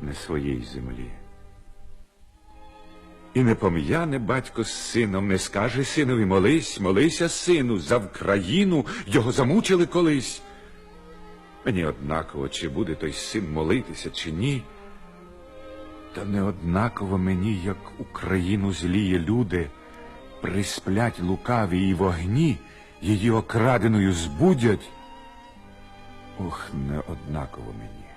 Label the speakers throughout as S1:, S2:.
S1: не своїй землі. І не пом'яне батько з сином, не скаже синові молись, молися, сину, за Вкраїну його замучили колись. Мені однаково, чи буде той син молитися, чи ні. Та не однаково мені, як Україну зліє люди, присплять лукаві і вогні, її окраденою збудять. Ох, не однаково мені.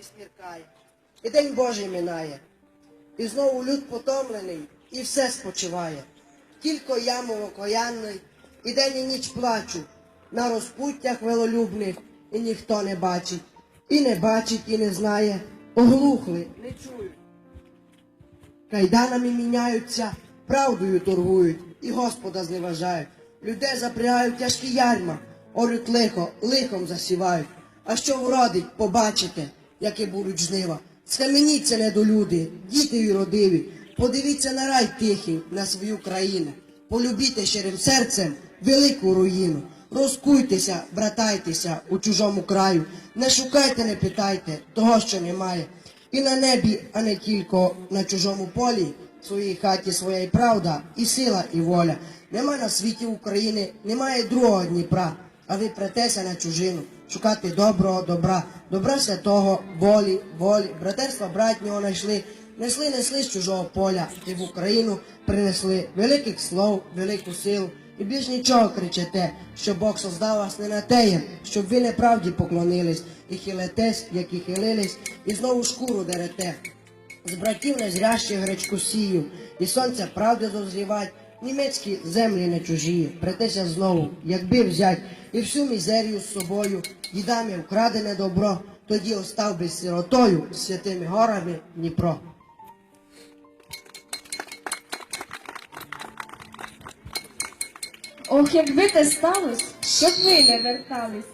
S2: І сміркає, і день Божий минає, і знову люд потомлений, і все спочиває. Тільки я, мов окоянний, і день і ніч плачу, на розпуттях велолюбних, і ніхто не бачить, і не бачить, і не знає, оглухли, не чують. Кайданами міняються, правдою торгують, і Господа зневажають. Людей запрягають тяжкі ярма, орють лихо, лихом засівають. А що вродить, побачите, які будуть жнива. Схаменіться, недолюди, діти й родиві, подивіться на рай тихий, на свою країну. Полюбіте щирим серцем велику руїну. Розкуйтеся, братайтеся у чужому краю. Не шукайте, не питайте того, що немає. І на небі, а не тільки на чужому полі, в своїй хаті своя і правда, і сила, і воля. Нема на світі України, немає другого Дніпра, а ви претеся на чужину, шукати доброго добра, добра святого, волі, волі, братерства братнього знайшли, несли, несли з чужого поля, і в Україну принесли великих слов, велику силу. І більш нічого кричите, що Бог создав вас не на теєм, щоб ви неправді поклонились, і хилетесь, як і хилились, і знову шкуру дерете. З братів незрящих гречку сію, і сонця правди дозрівать, німецькі землі не чужі, претеся знову, якби взять, і всю мізерію з собою, дідами вкрадене добро, тоді остав би сиротою святими горами Дніпро.
S3: Ох, якби те сталось, щоб ви не вертались,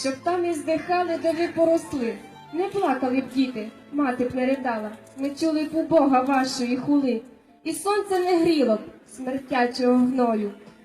S3: щоб там і здихали, де ви поросли. Не плакали б діти, мати б не ридала, ми чули б у Бога вашої хули. І сонце не гріло б смертячого гною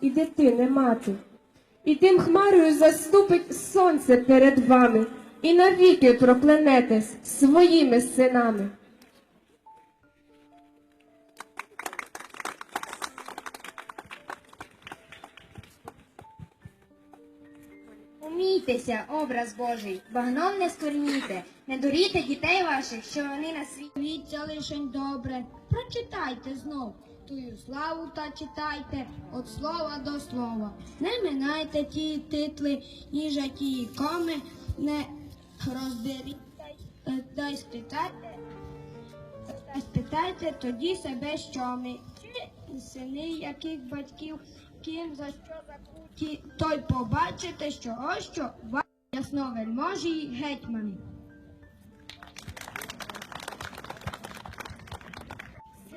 S3: і дитини мати. І тим хмарою заступить сонце перед вами, і навіки проклянетесь своїми синами.
S4: Умійтеся, образ Божий, багном не скверніте, не дуріте дітей ваших, що вони на світ.
S5: Дивіться лишень добре, прочитайте знов. Тую славу та читайте від слова до слова. Не минайте ті титли, ніжа ті коми, не розберіть, та- й спитайте, та спитайте тоді себе, що ми. Чи сини яких батьків, ким за що закуті, той побачите, що ось що ваші ясновельможі гетьмани.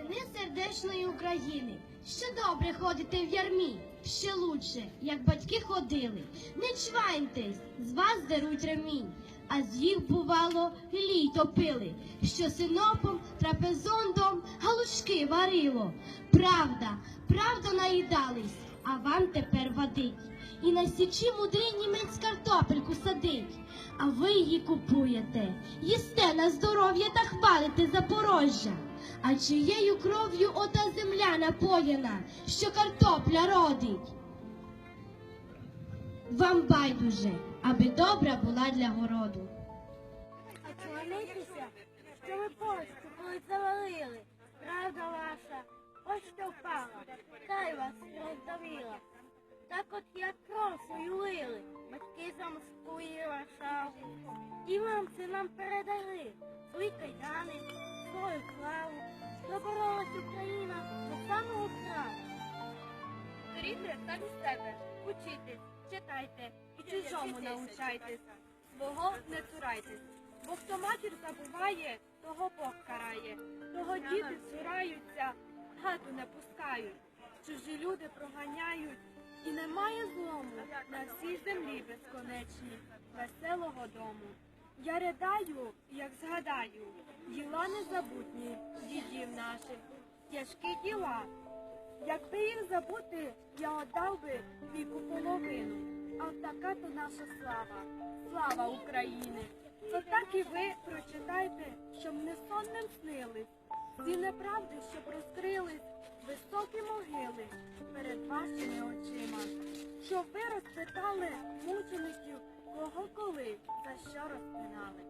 S4: Сини
S5: сердечної України. Ще добре ходите в ярмі, ще лучше, як батьки ходили. Не чваньтесь, з вас деруть ремінь, а з їх, бувало, літо пили, що синопом, трапезондом галушки варило. Правда, правда наїдались, а вам тепер вадить. І на січі мудрий німець картопельку садить, а ви її купуєте, їсте на здоров'я та хвалите Запорожжя. А чиєю кров'ю ота земля напоєна, що картопля родить? Вам байдуже, аби добра була для городу.
S6: А чоловітися, що ви почту коли завалили, правда ваша, почта впала, хай вас роздавила. Так от як кров свою І вам це нам передали, свої кайдани, свою славу. Доборолась Україна до самого краю. Беріте самі себе, учітесь, читайте і чужому научайтесь. Свого не цурайтесь. Бо хто матір забуває, того Бог карає, того діти цураються, хату не пускають, чужі люди проганяють, і немає злому на всій землі безконечній, веселого дому. Я ридаю, як згадаю, діла незабутні дідів наших, тяжкі діла. Якби їх забути, я отдав би віку половину. А така то наша слава, слава України. То так і ви прочитайте, щоб не сонним снились, ці неправди, щоб розкрились високі могили перед вашими очима, щоб ви розпитали мучеників, кого коли за що розпинали.